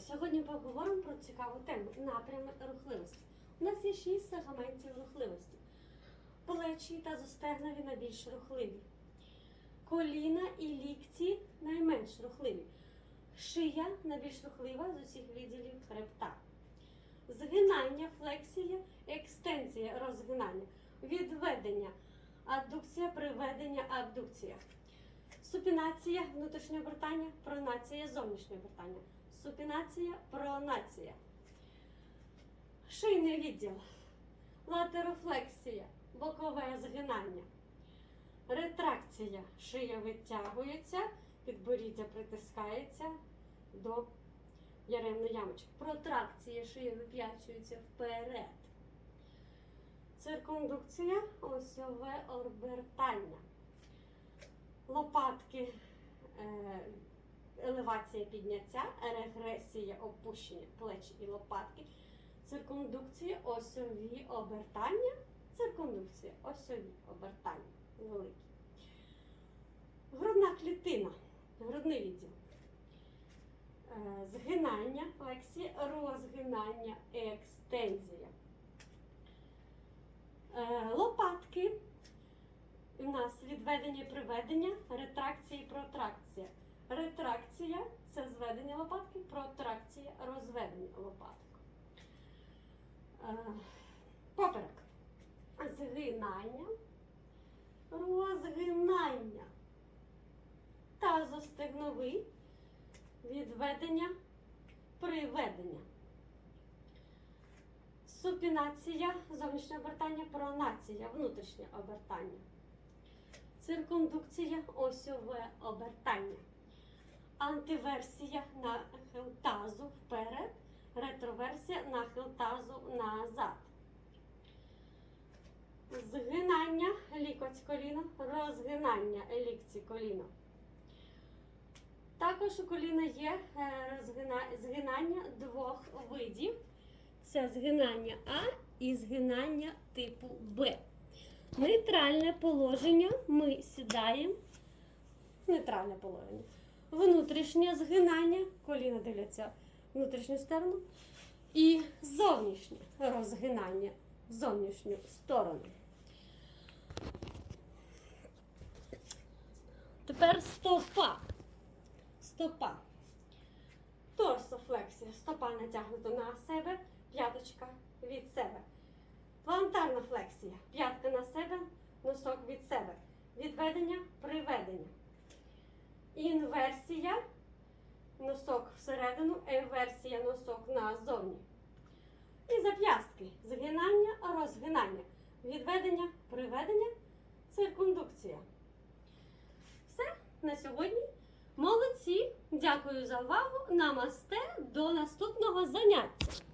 сьогодні поговоримо про цікаву тему напрями рухливості. У нас є шість сегментів рухливості. Плечі та зостегнові найбільш рухливі. Коліна і лікті найменш рухливі. Шия найбільш рухлива з усіх відділів хребта. Згинання, флексія, екстензія, розгинання, відведення, аддукція, приведення, абдукція. Супінація внутрішнє обертання, пронація зовнішнє обертання. Супінація, пронація. Шийний відділ. Латерофлексія, бокове згинання. Ретракція. Шия витягується, підборіддя притискається до яремної ямочки. Протракція шия вип'ячується вперед. Циркундукція, осьове обертання лопатки, е, елевація підняття, регресія опущення плеч і лопатки, циркундукція, осьові обертання, циркундукція, осьові обертання великі. Грудна клітина, грудний відділ. Е, Згинання, флексія, розгинання, екстензія. Відведення і приведення, ретракція і протракція. Ретракція це зведення лопатки, протракція розведення лопаток. Е, Поперек. Згинання, розгинання. Тазостегновий, відведення, приведення. Супінація, зовнішнє обертання, пронація, внутрішнє обертання. Циркундукція, осьове обертання. Антиверсія нахил тазу вперед, ретроверсія нахил тазу назад. Згинання лікоть коліна, розгинання лікці коліна. Також у коліна є е, згинання двох видів. Це згинання А і згинання типу Б. Нейтральне положення ми сідаємо. Нейтральне положення. Внутрішнє згинання, коліна дивляться внутрішню сторону. І зовнішнє розгинання в зовнішню сторону. Тепер стопа. Стопа. Торсофлексія. Стопа натягнута на себе, п'яточка від себе. Плантарна флексія. П'ятка на себе, носок від себе. Відведення, приведення. Інверсія. Носок всередину, еверсія носок назовні. І зап'ястки. Згинання, розгинання. Відведення, приведення, циркундукція. Все на сьогодні. Молодці! Дякую за увагу. Намасте. До наступного заняття.